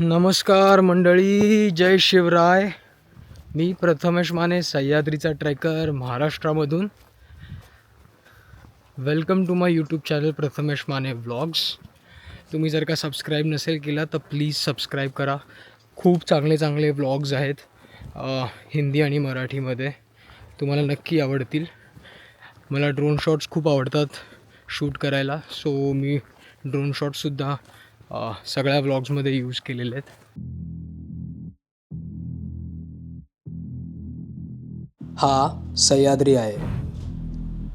नमस्कार मंडळी जय शिवराय. मी प्रथमेश माने सह्याद्रीचा ट्रेकर महाराष्ट्रामधून. Welcome to my YouTube channel Prathamesh Mane vlogs तुम्ही जर का सबस्क्राईब नसेल केला तर प्लीज सबस्क्राईब करा. खूप चांगले चांगले व्लॉग्स आहेत हिंदी आणि मराठीमध्ये. तुम्हाला नक्की आवडतील. मला ड्रोन शॉट्स खूप आवडतात शूट करायला. सो मी ड्रोन शॉट्ससुद्धा सगळ्या व्लॉग्समध्ये यूज केलेले आहेत. हा सह्याद्री आहे.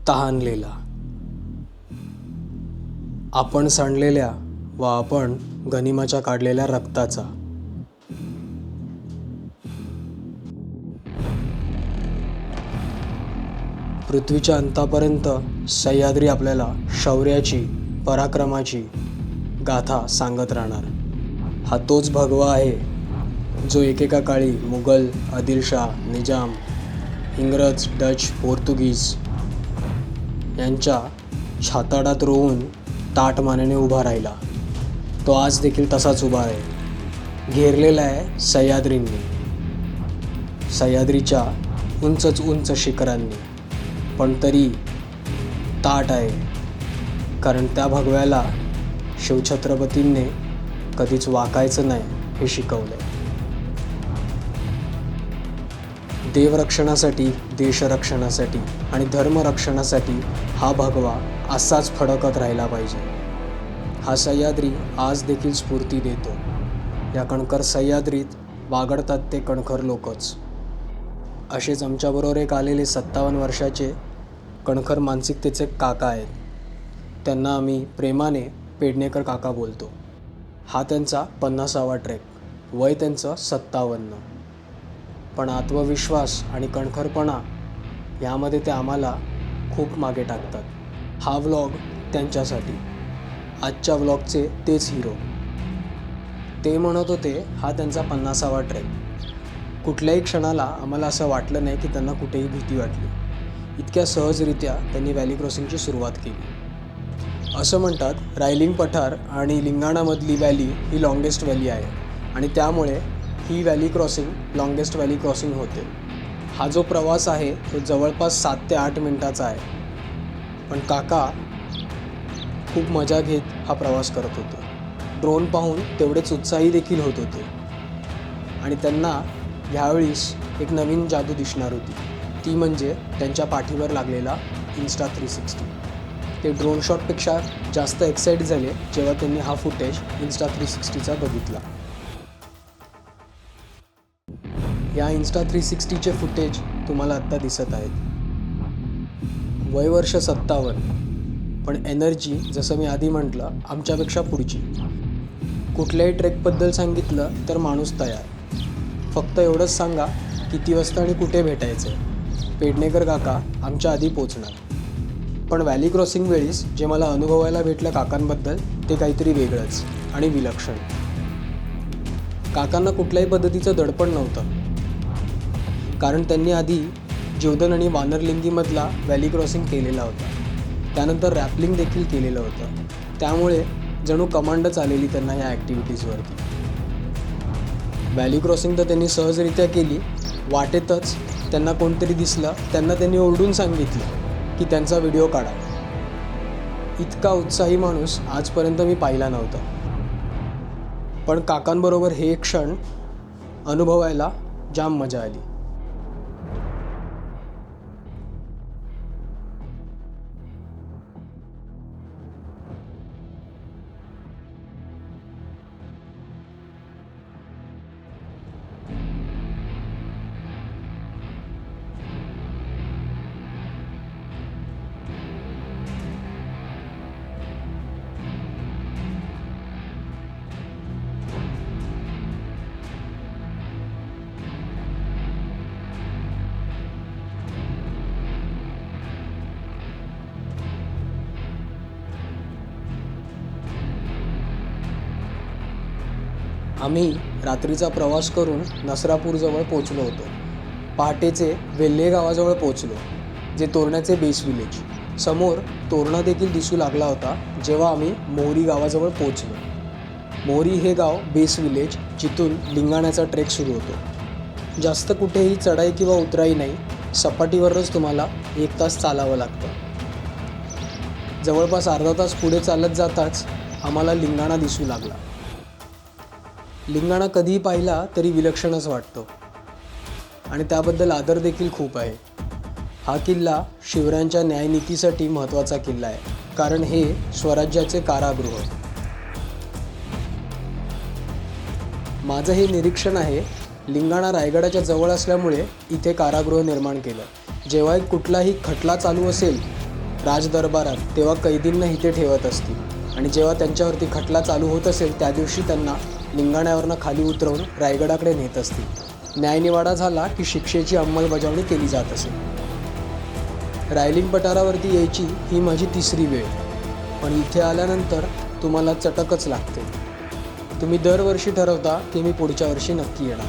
तहानलेला. आपण सांडलेल्या व आपण गनिमाच्या काढलेल्या रक्ताचा. पृथ्वीच्या अंतापर्यंत सह्याद्री आपल्याला शौर्याची पराक्रमाची गाथा सांगत राहणार. हा तोच भगवा आहे जो एकेका काळी मुघल आदिलशाह निजाम इंग्रज डच पोर्तुगीज यांच्या छाताडात रोवून ताट मानेने उभा राहिला. तो आज देखील तसाच उभा आहे. घेरलेला आहे सह्याद्रींनी. सह्याद्रीच्या उंचच उंच शिखरांनी. पण तरी ताट आहे कारण त्या भगव्याला शिवछत्रपतींनी कधीच वाकायचं नाही हे शिकवले देवरक्षणासाठी देशरक्षणासाठी आणि धर्मरक्षणासाठी हा भगवा असाच फडकत राहिला पाहिजे. हा सह्याद्री आज देखील स्फूर्ती देतो. या कणखर सह्याद्रीत वागडतात ते कणखर लोकच. असेच आमच्याबरोबर एक आलेले सत्तावन्न वर्षाचे कणखर मानसिकतेचे काका आहेत. त्यांना आम्ही प्रेमाने पेडणेकर काका बोलतो. हा त्यांचा पन्नासावा ट्रेक. वय त्यांचं सत्तावन्न. पण आत्मविश्वास आणि कणखरपणा यामध्ये ते आम्हाला खूप मागे टाकतात. हा व्लॉग त्यांच्यासाठी. आजच्या व्लॉगचे तेच हिरो. ते म्हणत होते हा त्यांचा पन्नासावा ट्रेक. कुठल्याही क्षणाला आम्हाला असं वाटलं नाही की त्यांना कुठेही भीती वाटली. इतक्या सहजरित्या त्यांनी व्हॅली क्रॉसिंगची सुरुवात केली. असं म्हणतात रायलिंग पठार आणि लिंगाणामधली व्हॅली ही लॉंगेस्ट व्हॅली आहे आणि त्यामुळे ही valley crossing longest valley crossing होते. हा जो प्रवास आहे तो जवळपास सात ते आठ मिनटाचा आहे. पण काका खूप मजा घेत हा प्रवास करत होते. ड्रोन पाहून तेवढेच उत्साही देखील होत होते. आणि त्यांना ह्यावेळीस एक नवीन जादू दिसणार होती. ती म्हणजे त्यांच्या पाठीवर लागलेला इन्स्टा थ्री सिक्स्टी ते ड्रोन शॉटपेक्षा जास्त एक्साईट झाले जेव्हा त्यांनी हा फुटेज इन्स्टा थ्री सिक्स्टीचा बघितला. या इन्स्टा थ्री सिक्स्टीचे फुटेज तुम्हाला आत्ता दिसत आहेत. वय वर्ष सत्तावन्न पण एनर्जी जसं मी आधी म्हटलं आमच्यापेक्षा पुढची. कुठल्याही ट्रेकबद्दल सांगितलं तर माणूस तयार. फक्त एवढंच सांगा किती वाजता आणि कुठे भेटायचं पेडणेकर काका आमच्या आधी पोचणार. पण व्हॅली क्रॉसिंग वेळीस जे मला अनुभवायला भेटलं काकांबद्दल ते काहीतरी वेगळंच आणि विलक्षण. काकांना कुठल्याही पद्धतीचं दडपण नव्हतं. कारण त्यांनी आधी जोदन आणि वानरलिंगीमधला व्हॅली क्रॉसिंग केलेला होता. त्यानंतर रॅपलिंग देखील केलेलं होतं. त्यामुळे जणू कमांडच आलेली त्यांना या ॲक्टिव्हिटीजवरती व्हॅली क्रॉसिंग तर त्यांनी सहजरित्या केली. वाटेतच त्यांना कोणतरी दिसलं. त्यांना त्यांनी ओरडून सांगितलं. की त्यांचा व्हिडिओ काढा. इतका उत्साही माणूस आजपर्यंत मी पाहिला नव्हता. पण काकांबरोबर हे क्षण अनुभवायला जाम मजा आली. आम्ही रात्रीचा प्रवास करून नसरापूरजवळ पोचलो होतो. पहाटेचे वेल्हे गावाजवळ पोचलो जे तोरण्याचे बेस विलेज समोर तोरणा देखील दिसू लागला होता जेव्हा आम्ही मोहरी गावाजवळ पोचलो मोरी हे गाव बेस विलेज जिथून लिंगाण्याचा ट्रेक सुरू होतो. जास्त कुठेही चढाई किंवा उतराई नाही सपाटीवरच तुम्हाला एक तास चालावं लागतं. जवळपास अर्धा तास पुढे चालत जाताच आम्हाला लिंगाणा दिसू लागला. लिंगाणा कधीही पाहिला तरी विलक्षणच वाटतो. आणि त्याबद्दल आदर देखील खूप आहे. हा किल्ला शिवरायांच्या न्यायनीतीसाठी महत्त्वाचा किल्ला आहे. कारण हे स्वराज्याचे कारागृह. माझं हे निरीक्षण आहे लिंगाणा रायगडाच्या जवळ असल्यामुळे इथे कारागृह निर्माण केलं. जेव्हा एक कुठलाही खटला चालू असेल राजदरबारात तेव्हा कैदींना इथे ठेवत असतील. आणि जेव्हा त्यांच्यावरती खटला चालू होत असेल त्या दिवशी त्यांना लिंगाण्यावरनं खाली उतरवून रायगडाकडे नेत असतील. न्यायनिवाडा झाला की शिक्षेची अंमलबजावणी केली जात असे. रायलिंग पठारावरती यायची ही माझी तिसरी वेळ. पण इथे आल्यानंतर तुम्हाला चटकच लागते. तुम्ही दरवर्षी ठरवता की मी पुढच्या वर्षी नक्की येणार.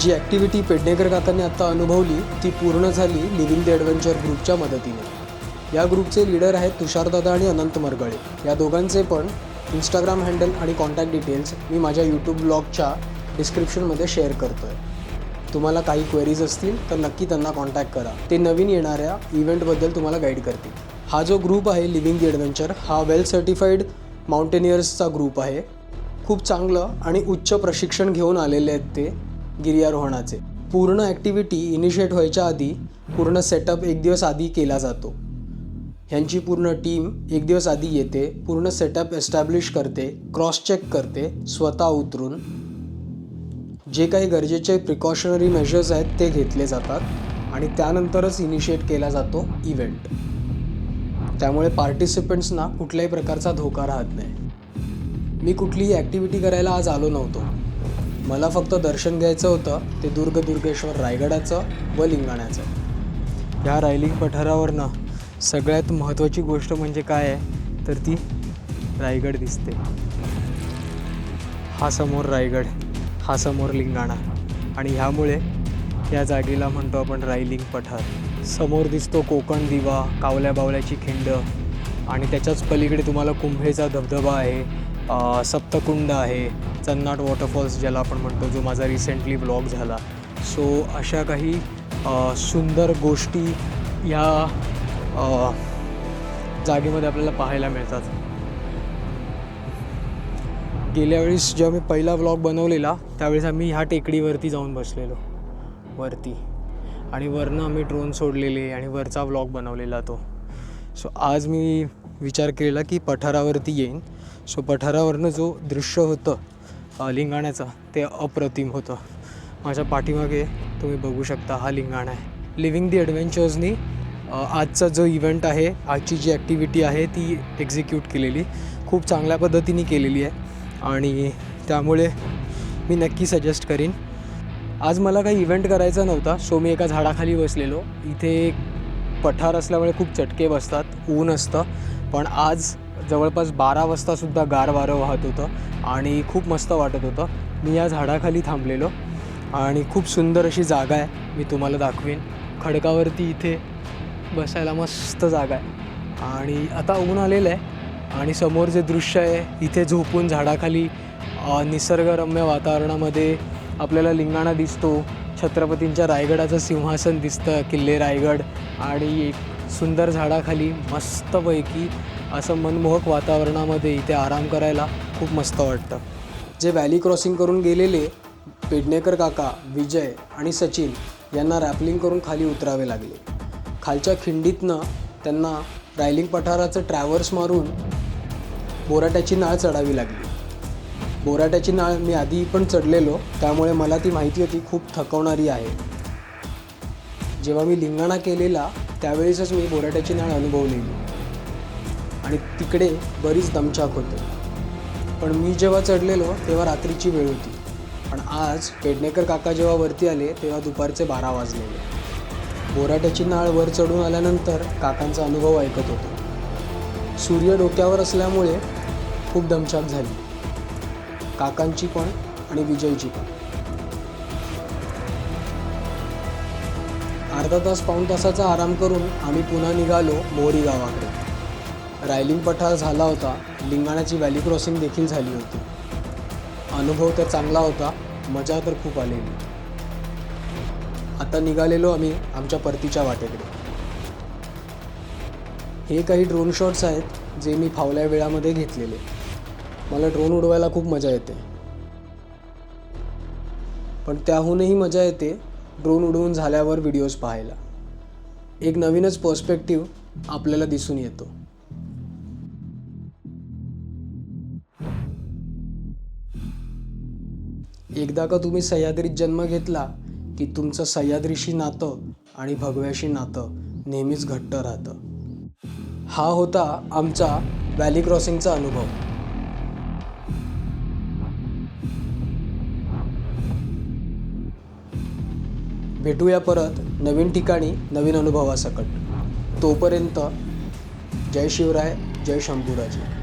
जी ॲक्टिव्हिटी पेडणेकर काकांनी आत्ता अनुभवली ती पूर्ण झाली लिव्हिंग द ॲडव्हेंचर ग्रुपच्या मदतीने. या ग्रुपचे लीडर आहेत तुषारदादा आणि अनंत मरगळे. या दोघांचे पण इंस्टाग्राम हँडल आणि कॉन्टॅक्ट डिटेल्स मी माझ्या यूट्यूब ब्लॉगच्या डिस्क्रिप्शनमध्ये शेअर करतो आहे तुम्हाला काही क्वेरीज असतील तर नक्की त्यांना कॉन्टॅक्ट करा. ते नवीन येणाऱ्या इव्हेंटबद्दल तुम्हाला गाईड करतील. हा जो ग्रुप आहे लिव्हिंग दी ॲडव्हेंचर हा वेल सर्टिफाईड माउंटेनियर्सचा ग्रुप आहे. खूप चांगलं आणि उच्च प्रशिक्षण घेऊन आलेले आहेत ते गिर्यारोहणाचे. पूर्ण ॲक्टिव्हिटी इनिशिएट व्हायच्या आधी पूर्ण सेटअप एक दिवस आधी केला जातो. ह्यांची पूर्ण टीम एक दिवस आधी येते पूर्ण सेटअप एस्टॅब्लिश करते क्रॉस चेक करते स्वतः उतरून. जे काही गरजेचे प्रिकॉशनरी मेजर्स आहेत ते घेतले जातात आणि त्यानंतरच इनिशिएट केला जातो इव्हेंट त्यामुळे पार्टिसिपंट्सना कुठल्याही प्रकारचा धोका राहत नाही. मी कुठलीही ॲक्टिव्हिटी करायला आज आलो नव्हतो. मला फक्त दर्शन घ्यायचं होतं ते दुर्ग दुर्गेश्वर रायगडाचं व लिंगाण्याचं. ह्या रायलिंग पठारावरनं सगळ्यात महत्त्वाची गोष्ट म्हणजे काय आहे? तर ती रायगड दिसते. हा समोर रायगड हा समोर लिंगाणा आणि ह्यामुळे या जागेला म्हणतो आपण रायलिंग पठार. समोर दिसतो कोकण दिवा कावल्या बावल्याची खिंड आणि त्याच्याच पलीकडे तुम्हाला कुंभेचा धबधबा आहे सप्तकुंड आहे चन्नाट वॉटरफॉल्स ज्याला आपण म्हणतो जो माझा रिसेंटली ब्लॉग झाला. सो अशा काही सुंदर गोष्टी या जागेमध्ये आपल्याला पाहायला मिळतात. गेल्या वेळेस जेव्हा मी पहिला व्लॉग बनवलेला त्यावेळेस आम्ही ह्या टेकडीवरती जाऊन बसलेलो. वरती. आणि वरनं आम्ही ड्रोन सोडलेले आणि वरचा व्लॉग बनवलेला तो. सो आज मी विचार केलेला की पठारावरती येईन. सो पठारावरनं जो दृश्य होतं लिंगाण्याचं ते अप्रतिम होतं. माझ्या पाठीमागे तुम्ही बघू शकता हा लिंगाणा आहे. लिव्हिंग दी ॲडव्हेंचर्सनी आजचा जो इव्हेंट आहे आजची जी ॲक्टिव्हिटी आहे ती एक्झिक्यूट केलेली. खूप चांगल्या पद्धतीने केलेली आहे. आणि त्यामुळे मी नक्की सजेस्ट करीन. आज मला काही इव्हेंट करायचा नव्हता. सो मी एका झाडाखाली बसलेलो. इथे पठार असल्यामुळे खूप चटके बसतात. ऊन असतं. पण आज जवळपास बारा वाजतासुद्धा गार वारं वाहत होतं. आणि खूप मस्त वाटत होतं. मी या झाडाखाली थांबलेलो. आणि खूप सुंदर अशी जागा आहे. मी तुम्हाला दाखवीन. खडकावरती इथे बसायला मस्त जागा आहे. आणि आता ऊन आलेलं आहे. आणि समोर जे दृश्य आहे इथे झोपून झाडाखाली निसर्गरम्य वातावरणामध्ये आपल्याला लिंगाणा दिसतो. छत्रपतींच्या रायगडाचं सिंहासन दिसतं किल्ले रायगड. आणि एक सुंदर झाडाखाली मस्तपैकी असं मनमोहक वातावरणामध्ये इथे आराम करायला खूप मस्त वाटतं. जे व्हॅली क्रॉसिंग करून गेलेले पेडणेकर काका विजय आणि सचिन यांना रॅपलिंग करून खाली उतरावे लागले. खालच्या खिंडीतनं त्यांना रायलिंग पठाराचं ट्रॅव्हर्स मारून बोराट्याची नाळ चढावी लागली. बोराट्याची नाळ मी आधी पण चढलेलो त्यामुळे मला ती माहिती होती खूप थकवणारी आहे. जेव्हा मी लिंगाणा केलेला त्यावेळेसच मी बोराट्याची नाळ अनुभवलेली. आणि तिकडे बरीच दमछाक होते. पण मी जेव्हा चढलेलो तेव्हा रात्रीची वेळ होती. पण आज पेडणेकर काका जेव्हा वरती आले तेव्हा दुपारचे बारा वाजलेले. बोराट्याची नाळ वर चढून आल्यानंतर काकांचा अनुभव ऐकत होतो. सूर्य डोक्यावर असल्यामुळे खूप दमछाक झाली. काकांची पण आणि विजयची पण. अर्धा तास पाऊण तासाचा आराम करून आम्ही पुन्हा निघालो मोरी गावाकडे. रायलिंग पठार झाला होता लिंगाण्याची व्हॅली क्रॉसिंग देखील झाली होती. अनुभव तर चांगला होता मजा तर खूप आलेली. आता निघालेलो आम्ही आमच्या परतीच्या वाटेकडे. हे काही ड्रोन शॉट्स आहेत जे मी फावल्या वेळामध्ये घेतलेले. मला ड्रोन उडवायला खूप मजा येते. पण त्याहूनही मजा येते ड्रोन उडवून झाल्यावर व्हिडिओज पाहायला. एक नवीनच पर्स्पेक्टिव्ह आपल्याला दिसून येतो. एकदा का तुम्ही सह्याद्रीत जन्म घेतला की तुमचं सह्याद्रीशी नातं आणि भगव्याशी नातं नेहमीच घट्ट राहतं. हा होता आमचा व्हॅली क्रॉसिंगचा अनुभव. भेटूया परत नवीन ठिकाणी नवीन अनुभवासकट. तोपर्यंत जय शिवराय जय शंभूराजी.